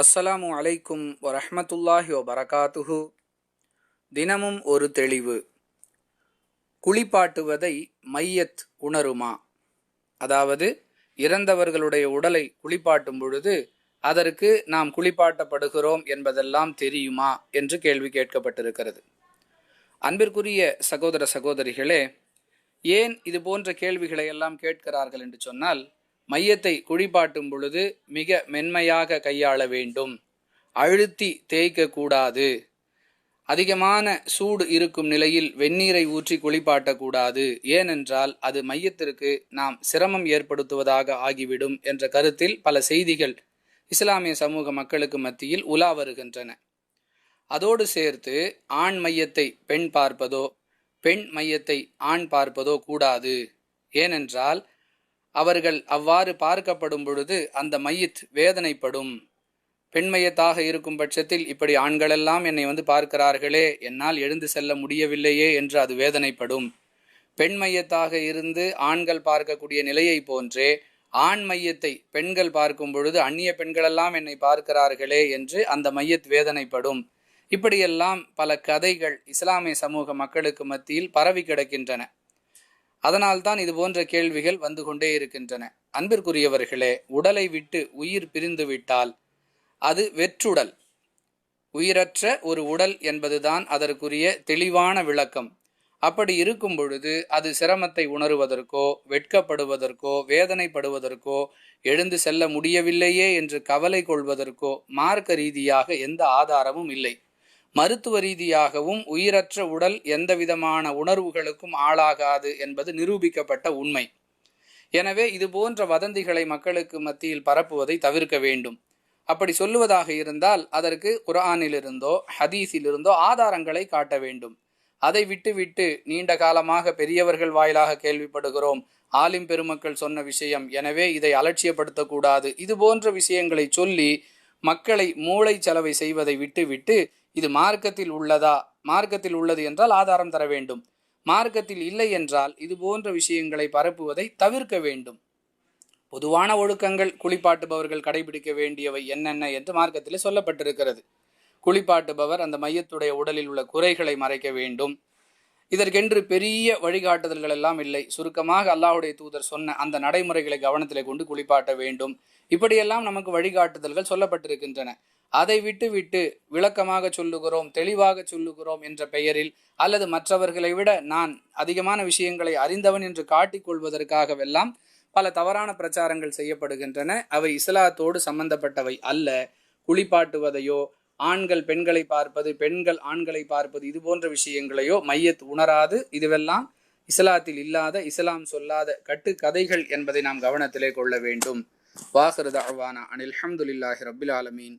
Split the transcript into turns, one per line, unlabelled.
அஸ்ஸலாமு அலைக்கும் வரஹமத்துல்லாஹி வபரகாத்துஹு. தினமும் ஒரு தெளிவு. குளிப்பாட்டுவதை மையத் உணருமா? அதாவது இறந்தவர்களுடைய உடலை குளிப்பாட்டும் பொழுது அதற்கு நாம் குளிப்பாட்டப்படுகிறோம் என்பதெல்லாம் தெரியுமா? என்று கேள்வி கேட்கப்பட்டிருக்கிறது. அன்பிற்குரிய சகோதர சகோதரிகளே ஏன் இது போன்ற கேள்விகளை எல்லாம் கேட்கிறார்கள் என்று சொன்னால் மையத்தை குழிப்பாட்டும் பொழுது மிக மென்மையாக கையாள வேண்டும். அழுத்தி தேய்க்க கூடாது. அதிகமான சூடு இருக்கும் நிலையில் வெந்நீரை ஊற்றி குளிப்பாட்டக்கூடாது ஏனென்றால் அது மையத்திற்கு நாம் சிரமம் ஏற்படுத்துவதாக ஆகிவிடும் என்ற கருத்தில் பல செய்திகள் இஸ்லாமிய சமூக மக்களுக்கு மத்தியில் உலா வருகின்றன. அதோடு சேர்த்து ஆண் மையத்தை பெண் பார்ப்பதோ பெண் மையத்தை ஆண் பார்ப்பதோ கூடாது. ஏனென்றால் அவர்கள் அவ்வாறு பார்க்கப்படும் பொழுது அந்த மையத் வேதனைப்படும். பெண்மையத்தாக இருக்கும் பட்சத்தில் இப்படி ஆண்களெல்லாம் என்னை வந்து பார்க்கிறார்களே என்னால் எழுந்து செல்ல முடியவில்லையே என்று அது வேதனைப்படும். பெண் மையத்தாக இருந்து ஆண்கள் பார்க்கக்கூடிய நிலையை போன்றே ஆண் மையத்தை பெண்கள் பார்க்கும் பொழுது அந்நிய பெண்களெல்லாம் என்னை பார்க்கிறார்களே என்று அந்த மையத் வேதனைப்படும். இப்படியெல்லாம் பல கதைகள் இஸ்லாமிய சமூக மக்களுக்கு மத்தியில் பரவி கிடக்கின்றன. அதனால்தான் இது போன்ற கேள்விகள் வந்து கொண்டே இருக்கின்றன. அன்பிற்குரியவர்களே உடலை விட்டு உயிர் பிரிந்துவிட்டால் அது வெற்றுடல். உயிரற்ற ஒரு உடல் என்பதுதான் அதற்குரிய தெளிவான விளக்கம். அப்படி இருக்கும் பொழுது அது சிரமத்தை உணருவதற்கோ வெட்கப்படுவதற்கோ வேதனைப்படுவதற்கோ எழுந்து செல்ல முடியவில்லையே என்று கவலை கொள்வதற்கோ மார்க்க ரீதியாக எந்த ஆதாரமும் இல்லை. மருத்துவ ரீதியாகவும் உயிரற்ற உடல் எந்தவிதமான உணர்வுகளுக்கும் ஆளாகாது என்பது நிரூபிக்கப்பட்ட உண்மை. எனவே இது போன்ற வதந்திகளை மக்களுக்கு மத்தியில் பரப்புவதை தவிர்க்க வேண்டும். அப்படி சொல்லுவதாக இருந்தால் அதற்கு குரானிலிருந்தோ ஹதீஸிலிருந்தோ ஆதாரங்களை காட்ட வேண்டும். அதை விட்டுவிட்டு நீண்ட காலமாக பெரியவர்கள் வாயிலாக கேள்விப்படுகிறோம். ஆலிம் பெருமக்கள் சொன்ன விஷயம். எனவே இதை அலட்சியப்படுத்தக்கூடாது. இது போன்ற விஷயங்களை சொல்லி மக்களை மூளை செலவை செய்வதை விட்டுவிட்டு இது மார்க்கத்தில் உள்ளதா? மார்க்கத்தில் உள்ளது என்றால் ஆதாரம் தர வேண்டும். மார்க்கத்தில் இல்லை என்றால் இது போன்ற விஷயங்களை பரப்புவதை தவிர்க்க வேண்டும். பொதுவான ஒழுக்கங்கள் குளிப்பாட்டுபவர்கள் கடைபிடிக்க வேண்டியவை என்னென்ன என்று மார்க்கத்தில் சொல்லப்பட்டிருக்கிறது. குளிப்பாட்டுபவர் அந்த மையத்துடைய உடலில் உள்ள குறைகளை மறைக்க வேண்டும். இதற்கென்று பெரிய வழிகாட்டுதல்கள் எல்லாம் இல்லை. சுருக்கமாக அல்லாஹுடைய தூதர் சொன்ன அந்த நடைமுறைகளை கவனத்தில் கொண்டு குளிப்பாட்ட வேண்டும். இப்படியெல்லாம் நமக்கு வழிகாட்டுதல்கள் சொல்லப்பட்டிருக்கின்றன. அதை விட்டு விட்டு விளக்கமாக சொல்லுகிறோம் தெளிவாக சொல்லுகிறோம் என்ற பெயரில் அல்லது மற்றவர்களை விட நான் அதிகமான விஷயங்களை அறிந்தவன் என்று காட்டிக்கொள்வதற்காகவெல்லாம் பல தவறான பிரச்சாரங்கள் செய்யப்படுகின்றன. அவை இஸ்லாத்தோடு சம்பந்தப்பட்டவை அல்ல. குளிப்பாட்டுவதையோ ஆண்கள் பெண்களை பார்ப்பது பெண்கள் ஆண்களை பார்ப்பது இது போன்ற விஷயங்களையோ மையத் உணராது. இதுவெல்லாம் இஸ்லாத்தில் இல்லாத இஸ்லாம் சொல்லாத கட்டு கதைகள் என்பதை நாம் கவனத்திலே கொள்ள வேண்டும். வாஹிருத அவானா அனில் அஹமதுல்லாஹி ரபில் ஆலமீன்.